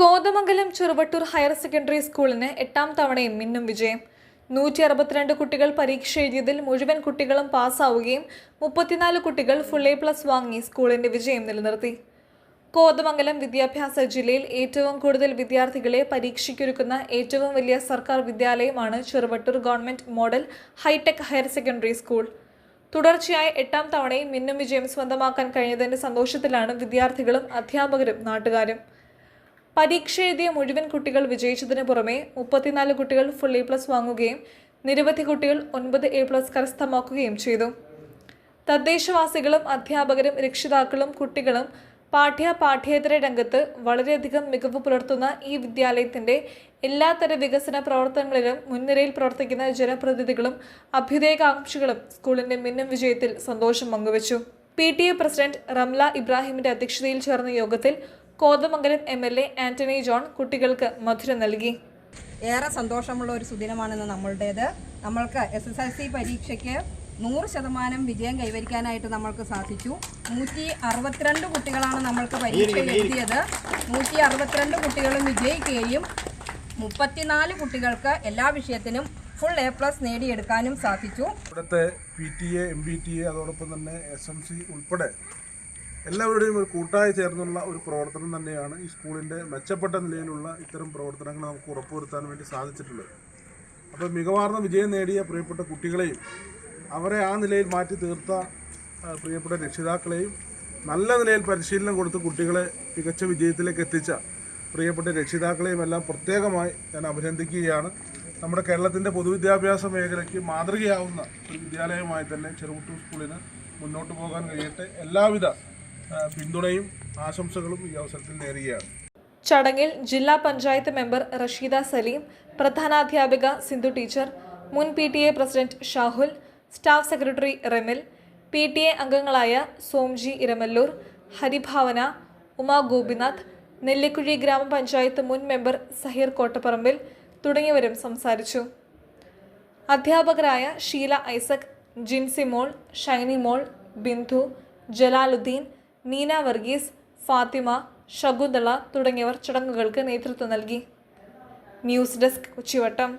Kothamangalam Cheruvattoor higher secondary സ്കൂളിന് എട്ടാം തവണയും മിന്നും വിജയം. നൂറ്റി അറുപത്തിരണ്ട് കുട്ടികൾ പരീക്ഷ എഴുതിയതിൽ മുഴുവൻ കുട്ടികളും പാസ്സാവുകയും മുപ്പത്തിനാല് കുട്ടികൾ ഫുൾ എ പ്ലസ് വാങ്ങി സ്കൂളിന്റെ വിജയം നിലനിർത്തി. കോതമംഗലം വിദ്യാഭ്യാസ ജില്ലയിൽ ഏറ്റവും കൂടുതൽ വിദ്യാർത്ഥികളെ പരീക്ഷയ്ക്കൊരുക്കുന്ന ഏറ്റവും വലിയ സർക്കാർ വിദ്യാലയമാണ് Cheruvattoor government model hitech higher secondary school. തുടർച്ചയായ എട്ടാം തവണയും മിന്നും വിജയം സ്വന്തമാക്കാൻ കഴിഞ്ഞതിന്റെ സന്തോഷത്തിലാണ് വിദ്യാർത്ഥികളും അധ്യാപകരും നാട്ടുകാരും. പരീക്ഷ എഴുതിയ മുഴുവൻ കുട്ടികൾ വിജയിച്ചതിന് പുറമെ മുപ്പത്തിനാല് കുട്ടികൾ ഫുൾ എ പ്ലസ് വാങ്ങുകയും നിരവധി കുട്ടികൾ ഒൻപത് എ പ്ലസ് കരസ്ഥമാക്കുകയും ചെയ്തു. തദ്ദേശവാസികളും അധ്യാപകരും രക്ഷിതാക്കളും കുട്ടികളും പാഠ്യ പാഠ്യേതര രംഗത്ത് വളരെയധികം മികവ് പുലർത്തുന്ന ഈ വിദ്യാലയത്തിന്റെ എല്ലാത്തര വികസന പ്രവർത്തനങ്ങളിലും മുൻനിരയിൽ പ്രവർത്തിക്കുന്ന ജനപ്രതിനിധികളും അഭ്യുദയകാംക്ഷികളും സ്കൂളിന്റെ മിന്നും വിജയത്തിൽ സന്തോഷം പങ്കുവച്ചു. P T A president Ramla ഇബ്രാഹിമിന്റെ അധ്യക്ഷതയിൽ ചേർന്ന യോഗത്തിൽ Kothamangalam M L A Antony John കുട്ടികൾക്ക് മധുരം നൽകി. ഏറെ സന്തോഷമുള്ള ഒരു സുദിനമാണെന്ന് നമ്മളുടേത്. നമ്മൾക്ക് എസ് എസ് എൽ സി പരീക്ഷയ്ക്ക് നൂറ് ശതമാനം വിജയം കൈവരിക്കാനായിട്ട് നമ്മൾക്ക് സാധിച്ചു. നൂറ്റി അറുപത്തിരണ്ട് കുട്ടികളാണ് നമ്മൾക്ക് പരീക്ഷ എഴുതിയത്. നൂറ്റി അറുപത്തിരണ്ട് കുട്ടികളും വിജയിക്കുകയും മുപ്പത്തിനാല് കുട്ടികൾക്ക് എല്ലാ വിഷയത്തിനും ഫുൾ എ പ്ലസ് നേടിയെടുക്കാനും സാധിച്ചു. ഇവിടുത്തെ P T A M B T A അതോടൊപ്പം തന്നെ എസ് എം സി ഉൾപ്പെടെ എല്ലാവരുടെയും ഒരു കൂട്ടായി ചേർന്നുള്ള ഒരു പ്രവർത്തനം തന്നെയാണ് ഈ സ്കൂളിന്റെ മെച്ചപ്പെട്ട നിലയിലുള്ള ഇത്തരം പ്രവർത്തനങ്ങൾ നമുക്ക് ഉറപ്പുവരുത്താൻ വേണ്ടി സാധിച്ചിട്ടുള്ളത്. അപ്പോൾ മികവാർന്ന വിജയം നേടിയ പ്രിയപ്പെട്ട കുട്ടികളെയും അവരെ ആ നിലയിൽ മാറ്റി തീർത്ത പ്രിയപ്പെട്ട രക്ഷിതാക്കളെയും നല്ല നിലയിൽ പരിശീലനം കൊടുത്ത് കുട്ടികളെ മികച്ച വിജയത്തിലേക്ക് എത്തിച്ച പ്രിയപ്പെട്ട രക്ഷിതാക്കളെയും എല്ലാം പ്രത്യേകമായി ഞാൻ അഭിനന്ദിക്കുകയാണ്. നമ്മുടെ കേരളത്തിന്റെ പൊതുവിദ്യാഭ്യാസ മേഖലയ്ക്ക് മാതൃകയാവുന്ന ഒരു വിദ്യാലയമായി തന്നെ ചെറുകുട്ടൂർ സ്കൂളിന് മുന്നോട്ട് പോകാൻ കഴിയട്ടെ. എല്ലാവിധ പിന്തുണയും ആശംസകളും ഈ അവസരത്തിൽ നേരുകയാണ്. ചടങ്ങിൽ ജില്ലാ പഞ്ചായത്ത് മെമ്പർ റഷീദ സലീം പ്രധാനാധ്യാപിക സിന്ധു ടീച്ചർ മുൻ P T A president Shahul staff secretary Remil P T A അംഗങ്ങളായ സോംജി ഇരമല്ലൂർ ഹരിഭാവന ഉമാ ഗോപിനാഥ് നെല്ലിക്കുഴി ഗ്രാമപഞ്ചായത്ത് മുൻ മെമ്പർ സഹീർ കോട്ടപ്പറമ്പിൽ തുടങ്ങിയവരും സംസാരിച്ചു. അധ്യാപകരായ ഷീല ഐസക് ജിൻസി മോൾ ഷൈനി മോൾ ബിന്ദു ജലാലുദ്ദീൻ നീന വർഗീസ് ഫാത്തിമ ശകുന്തള തുടങ്ങിയവർ ചടങ്ങുകൾക്ക് നേതൃത്വം നൽകി. News desk Kochivattam.